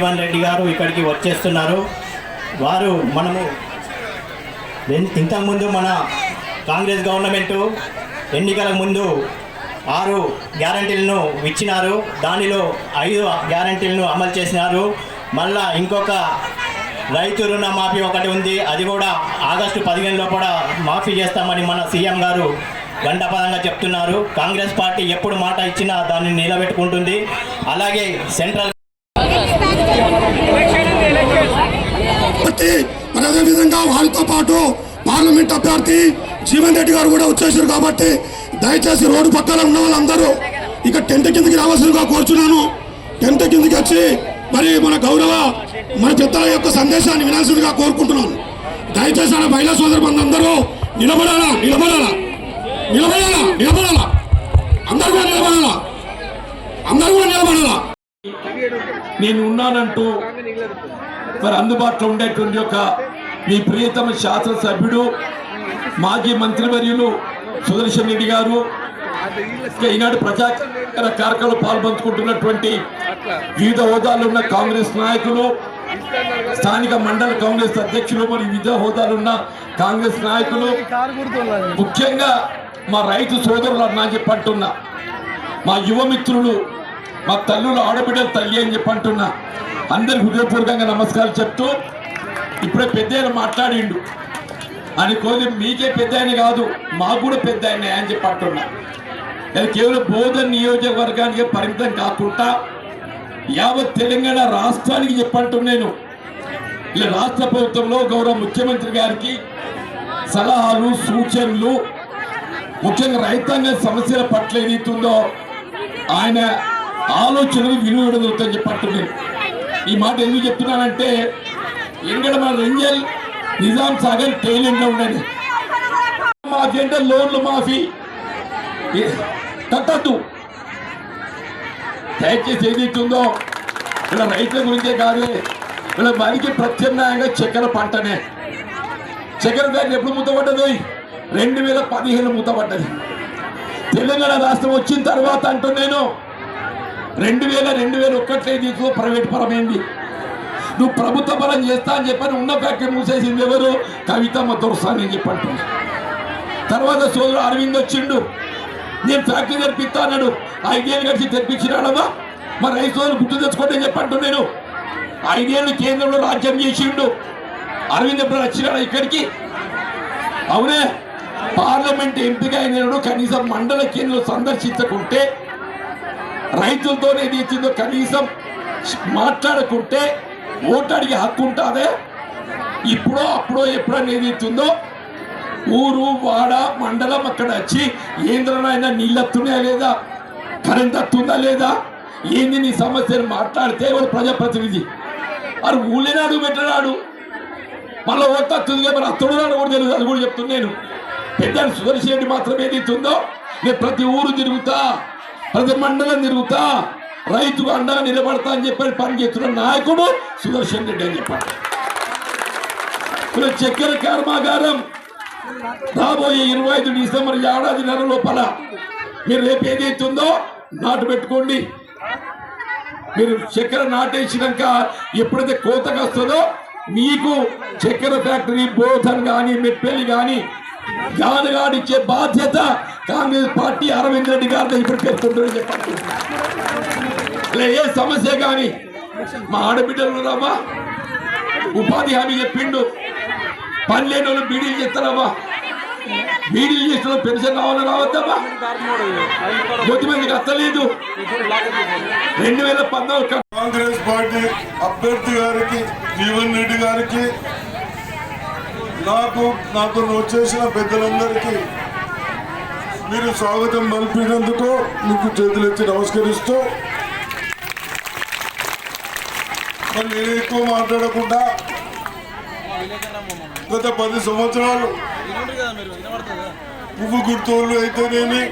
జీవన్ రెడ్డి గారు ఇక్కడికి వచ్చేస్తున్నారు. వారు మనము ఇంతకుముందు మన కాంగ్రెస్ గవర్నమెంటు ఎన్నికల ముందు ఆరు గ్యారంటీలను ఇచ్చినారు. దానిలో ఐదు గ్యారంటీలను అమలు చేసినారు. మళ్ళా ఇంకొక రైతు రుణమాఫీ ఒకటి ఉంది. అది కూడా ఆగస్టు పదిహేనులో కూడా మాఫీ చేస్తామని మన సీఎం గారు గంటపదంగా చెప్తున్నారు. కాంగ్రెస్ పార్టీ ఎప్పుడు మాట ఇచ్చినా దాన్ని నిలబెట్టుకుంటుంది. అలాగే సెంట్రల్ కాబట్టి మరి అదేవిధంగా వారితో వాళ్ళతో పాటు పార్లమెంట్ అభ్యర్థి జీవన్ రెడ్డి గారు కూడా వచ్చేసారు కాబట్టి దయచేసి రోడ్డు పక్కన ఉన్న వాళ్ళందరూ ఇక టెంట్ కిందకి రావాల్సిందిగా కోరుచున్నాను. టెంట్ కిందకి వచ్చి మరి మన గౌరవ మన పెద్దల యొక్క సందేశాన్ని వినాల్సిందిగా కోరుకుంటున్నాను. దయచేసి ఆ మహిళా సోదరు అందరూ నిలబడాలా నిలబడాలా? నిలబడాలా నిలబడాలా? అందరూ కూడా నిలబడాలా? అందరూ కూడా నిలబడాలా? నేను ఉన్నానంటూ మరి అందుబాటులో ఉండేటువంటి యొక్క మీ ప్రియతమ శాసనసభ్యుడు మాజీ మంత్రివర్యులు సుదర్శన్ రెడ్డి గారు ఈనాడు ప్రజా కార్యక్రమంలో పాల్పంచుకుంటున్నటువంటి వివిధ హోదాల్లో ఉన్న కాంగ్రెస్ నాయకులు స్థానిక మండల కాంగ్రెస్ అధ్యక్షులు మరియు వివిధ హోదాలు ఉన్న కాంగ్రెస్ నాయకులు ముఖ్యంగా మా రైతు సోదరులు అన్నా చెప్పంటున్నా మా యువ మిత్రులు మా తల్లులు ఆడబిడ్డలు తల్లి అని చెప్పంటున్నా అందరికి హృదయపూర్వకంగా నమస్కారం చెప్తూ ఇప్పుడే పెద్ద ఆయన మాట్లాడిండు. అని కోరి మీకే పెద్ద ఆయన కాదు మాకు కూడా పెద్ద ఆయన అని చెప్పి అంటున్నా. అది కేవలం బోధన నియోజకవర్గానికి పరిమితం కాకుండా యావత్ తెలంగాణ రాష్ట్రానికి చెప్పంటున్నాను నేను. ఇలా రాష్ట్ర ప్రభుత్వంలో గౌరవ ముఖ్యమంత్రి గారికి సలహాలు సూచనలు ముఖ్యంగా రైతాంగ సమస్యల పట్ల ఏదైతుందో ఆయన ఆలోచనలు విలువడదులుతాయని చెప్పట్టున్నాను ఈ మాట ఎందుకు చెప్తున్నానంటే ఎందుకంటే మన రెంజల్ నిజాం సాగర్ టైలెంట్లో ఉండండి మాఫీ అంటే లోన్లు మాఫీ. తట్టద్దు. కట్టద్దు దయచేసి ఏదైతుందో ఇలా రైతుల గురించే కాదు ఇలా మనకి ప్రత్యామ్నాయంగా చక్కెర పంటనే. చక్కెర ఫ్యాక్టరీ ఎప్పుడు ముద్దపడ్డది రెండు వేల పదిహేను మూతపడ్డది. తెలంగాణ రాష్ట్రం వచ్చిన తర్వాత అంటూ నేను. రెండు వేల రెండు వేల ఒక్కట్లే తీసుకో ప్రైవేట్ పరమైంది. నువ్వు ప్రభుత్వ పరం చేస్తా అని చెప్పని ఉన్న ఫ్యాక్టరీ మూసేసింది ఎవరు? కవితమ్మ దొరసాని అని చెప్పి తర్వాత సోదరుడు అరవింద్ వచ్చిండు. నేను ఫ్యాక్టరీ తెరిపిస్తా అన్నాడు. ఐదేళ్ళు కలిసి తెరిపించినాడమ్మా. మరి రైతు సోదరులు గుర్తు తెచ్చుకోండి అని చెప్పంటు నేను. ఐదేళ్ళు కేంద్రంలో రాజ్యం చేసిండు. అరవింద్ ఎప్పుడు వచ్చినాడు ఇక్కడికి? అవునే. పార్లమెంట్ ఎంపిక అయినాడు కనీసం మండల కేంద్రం సందర్శించకుంటే రైతులతో ఏది ఇచ్చిందో కనీసం మాట్లాడకుంటే ఓటు అడిగే హక్కు ఉంటుందే? ఇప్పుడో అప్పుడో ఎప్పుడో ఏది ఇస్తుందో ఊరు వాడ మండలం అక్కడ వచ్చి ఏంద్రనైనా నీళ్ళు వస్తున్నాయా లేదా? కరెంట్ వస్తుందా లేదా? ఏంది నీ సమస్యను మాట్లాడితే వాడు ప్రజాప్రతినిధి? అది ఊళ్ళేనాడు అడుగు పెట్టడాడు మళ్ళీ ఓటు వస్తుంది మరి అత్తడు నాడు కూడా తెలియదు అది కూడా చెప్తున్నాను పెద్ద సుదర్శి రెడ్డి మాత్రం ఏది ఇస్తుందో నేను ప్రతి ఊరు తిరుగుతా. ప్రతి మండలం తిరుగుతా. రైతుకు అండగా నిలబడతా అని చెప్పి పని చేస్తున్న నాయకుడు సుదర్శన్ రెడ్డి అని చెప్పాడు ఇప్పుడు చక్కెర కర్మాగారం రాబోయే ఇరవై ఐదు డిసెంబర్ ఏడాది నెల లోపల మీరు రేపు ఏదైతే ఉందో నాటు పెట్టుకోండి. మీరు చక్కెర నాటేసినాక ఎప్పుడైతే కోతకు వస్తుందో మీకు చక్కెర ఫ్యాక్టరీ బోధన్ కానీ మెట్పల్లి కానీ గానగాడిచ్చే బాధ్యత కాంగ్రెస్ పార్టీ అరవింద్ రెడ్డి గారితో ఇప్పుడు పేర్కొంటుందని చెప్పండి. ఏ సమస్య కానీ మా ఆడబిడ్డలు రామా ఉపాధి హామీ చెప్పిండు. పని లేని వాళ్ళు బీడీలు చేస్తారమ్మా. బీడీలు చేసిన పెన్షన్ రావాలని రావద్దమ్మా? కొద్దిమందికి అత్తలేదు. రెండు వేల పద్నాలుగు కాంగ్రెస్ పార్టీ అభ్యర్థి గారికి జీవన్ రెడ్డి గారికి నాకు నాతో వచ్చేసిన పెద్దలందరికీ మీరు స్వాగతం పలిపినందుకు మీకు చేతులెత్తి నమస్కరిస్తూ మరి నేను ఎక్కువ మాట్లాడకుండా గత పది సంవత్సరాలు పువ్వు గుర్తోళ్ళు అయితేనేమి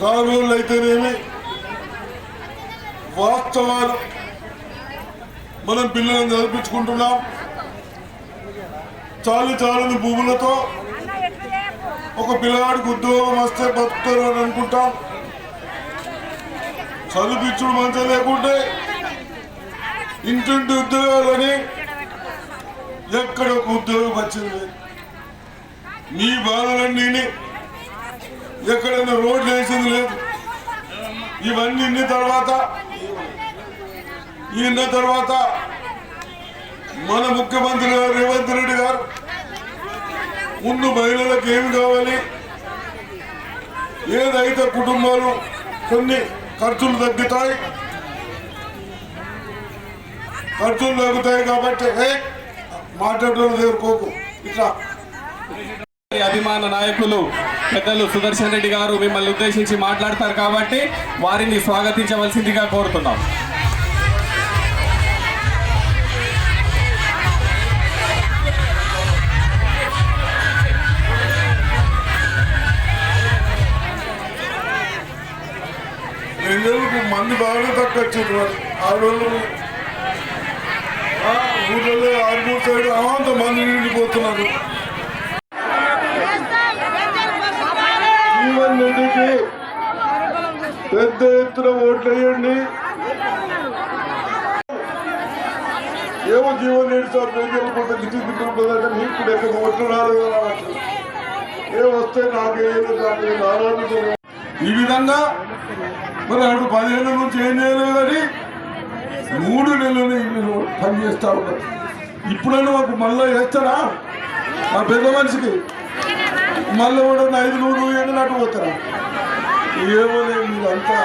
కాలువలు అయితేనేమి వాస్తవాలు మనం పిల్లలను చదివించుకుంటున్నాం. చాలు చాలని భూములతో ఒక పిల్లవాడికి ఉద్యోగం వస్తే బతుకుతారు అని అనుకుంటాం చదివించుడు మంచిగా లేకుంటే ఇంటింటి ఉద్యోగాలని ఎక్కడ ఒక ఉద్యోగం వచ్చింది. లేదు మీ బాధలన్నీ ఎక్కడైనా రోడ్లు వేసింది లేదు. ఇవన్నీ ఇన్న తర్వాత ఇన్న తర్వాత మన ముఖ్యమంత్రి గారు రేవంత్ రెడ్డి గారు ముందు మహిళలకు ఏమి కావాలి? ఏదైతే కుటుంబాలు కొన్ని ఖర్చులు తగ్గుతాయి? ఖర్చులు తగ్గుతాయి కాబట్టి ఏ? మాట్లాడడం ఎదుర్కోకు ఇట్లా. అభిమాన నాయకులు పెద్దలు సుదర్శన్ రెడ్డి గారు మిమ్మల్ని ఉద్దేశించి మాట్లాడతారు కాబట్టి వారిని స్వాగతించవలసిందిగా కోరుతున్నాం. మంది బాగా తక్కువ వచ్చింది మరి ఆడవాళ్ళు ఆ, ఊళ్ళో ఆరు సైడ్ అంత మంది నిండిపోతున్నారు. జీవన్ రెడ్డికి పెద్ద ఎత్తున ఓట్లేయండి. ఏమో జీవన్ రెడ్డి సార్ ప్రజలు కొంత గిట్టి గిట్టుంటుందంటే మీకు కూడా ఎక్కువ ఓట్లు రాలేదు రావచ్చు ఏ వస్తే నాకేదో నాకు నారాయణ ఈ విధంగా మరి అటు పదిహేను నుంచి ఏం చేయలేదు కానీ మూడు నెలలు నేను పని చేస్తా ఉన్నారు ఇప్పుడైనా మాకు మళ్ళీ వేస్తారా మా పెద్ద మనిషికి. మళ్ళీ కూడా ఐదు నూరు ఏడు నాటు పోతారా? ఏమో లేదు మీరంతా.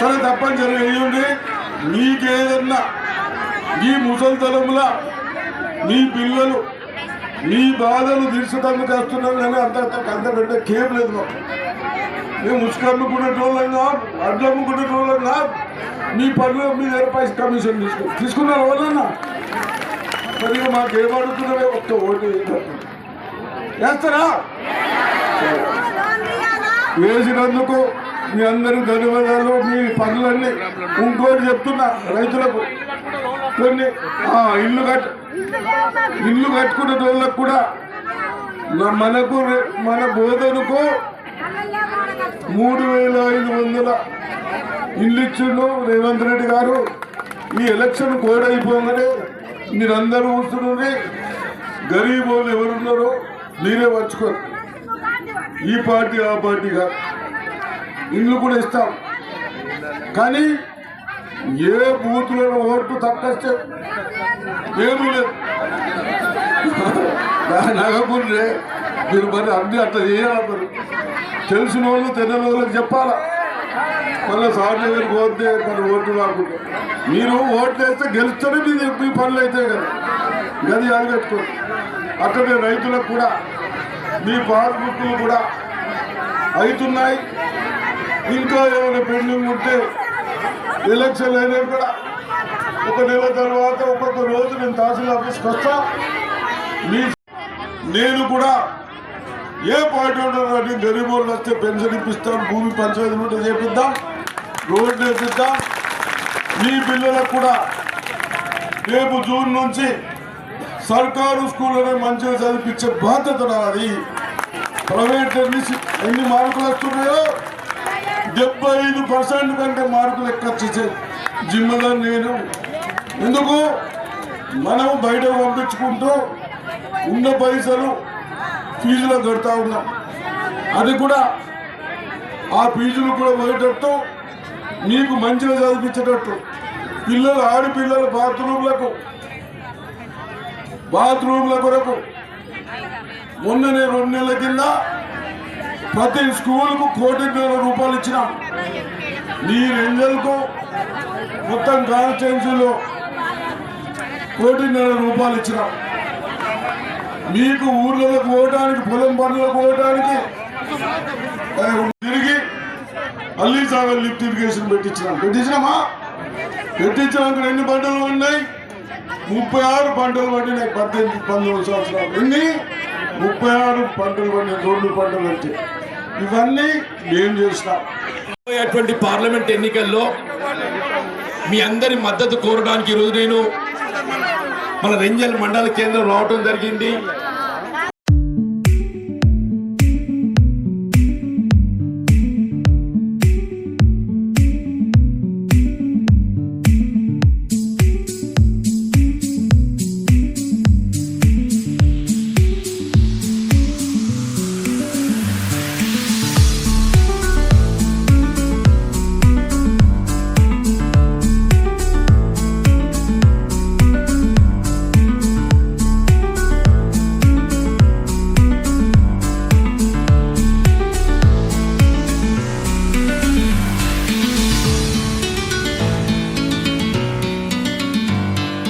సరే తప్పనిసరి వేయండి మీకేదన్నా ఈ ముసలితనంలా మీ పిల్లలు మీ బాధలు తీర్చడానికి వస్తున్నాం కానీ అంత అంత పెట్టే కేం లేదు మాకు. మేము ముసుకమ్ముకునేటోళ్ళంగా అడ్లు కాదు మీ పనులు మీ దగ్గర పైసలు కమిషన్ తీసుకు తీసుకున్నారు ఎవరన్నా? మరి మాకు ఏమడుతున్నామే ఒక్క ఓటు వేస్తారా? వేసినందుకు మీ అందరూ ధన్యవాదాలు మీ పనులన్నీ ఇంకోటి చెప్తున్నా రైతులకు. కొన్ని ఇల్లు కట్ ఇల్లు కట్టుకునే వాళ్ళకు కూడా మనకు మన బోధనకు మూడు వేల ఐదు వందల ఇల్లు ఇచ్చిండు రేవంత్ రెడ్డి గారు. ఈ ఎలక్షన్ కోడ్ అయిపోగానే మీరందరూ కూర్చుని గరీబ్ వాళ్ళు ఎవరున్నారో మీరే వచ్చుకోరు ఈ పార్టీ ఆ పార్టీగా. ఇల్లు కూడా ఇస్తాం. కానీ ఏ బూతులలో ఓటు తక్కువ ఏమీ లేదు. నగకుండ్రే మీరు మరి అన్ని అట్లా చేయాలి మరి? తెలిసిన వాళ్ళు తెలియని వాళ్ళకి చెప్పాలా? మళ్ళీ సార్లు దగ్గరికి పోతే మరి ఓట్లు రాకుండా. మీరు ఓట్లు వేస్తే గెలుస్తూనే మీ మీ పనులు అవుతాయి కదా. గది అది పెట్టుకోండి. అట్లనే రైతులకు కూడా మీ పాస్బుక్లు కూడా అవుతున్నాయి. ఇంకా ఏమైనా పెండింగ్ ఉంటే ఎలక్షన్ అయినా కూడా ఒక నెల తర్వాత ఒక్కొక్క రోజు నేను తహసీల్ ఆఫీస్కి వస్తా. మీ నేను కూడా ఏ పార్టీ ఉండదు గరీబ్ వాళ్ళు వస్తే పెన్షన్ ఇప్పిస్తాం భూమి పంచాయతీ ఉంటే చేపిద్దాం రోడ్లు వేపిద్దాం మీ పిల్లలకు కూడా రేపు జూన్ నుంచి సర్కారు స్కూళ్ళనే మంచిగా చదివించే బాధ్యత నాది. ప్రైవేట్ ఎన్ని ఎన్ని మార్కులు వస్తున్నాయో డెబ్బై ఐదు పర్సెంట్ కంటే మార్కులు ఎక్కచ్చేసే జిమ్మదా నేను. ఎందుకు? మనం బయట పంపించుకుంటూ ఉన్న పైసలు ఫీజులో కడతా ఉన్నాం. అది కూడా ఆ ఫీజులు కూడా పోయేటట్టు మీకు మంచిగా చదివించేటట్టు. పిల్లలు ఆడపిల్లల బాత్రూమ్లకు బాత్రూమ్ల కొరకు మొన్ననే రెండు నెలల కింద ప్రతి స్కూల్కు కోటిన్నర రూపాయలు ఇచ్చినాం మీ రెంజల్కు మొత్తం కాన్స్టిట్యున్సీలో కోటిన్నర రూపాయలు ఇచ్చినాం. మీకు ఊర్లకు పోవడానికి పొలం పనులకు పోవడానికి తిరిగి అల్లీ సాగర్ లిఫ్ట్ ఇరిగేషన్ పెట్టించినాం. పెట్టించినామా? పెట్టించినాక ఎన్ని పంటలు ఉన్నాయి? ముప్పై ఆరు పంటలు పండినాయి పద్దెనిమిది పంతొమ్మిది సంవత్సరాలు. ఎన్ని? ముప్పై ఆరు పంటలు పండినాయి రెండు పంటలు వచ్చాయి ఇవన్నీ ఏం చేసినాం రాబోయేటువంటి పార్లమెంట్ ఎన్నికల్లో మీ అందరి మద్దతు కోరడానికి ఈరోజు నేను మన రెంజల్ మండల కేంద్రం రావడం జరిగింది.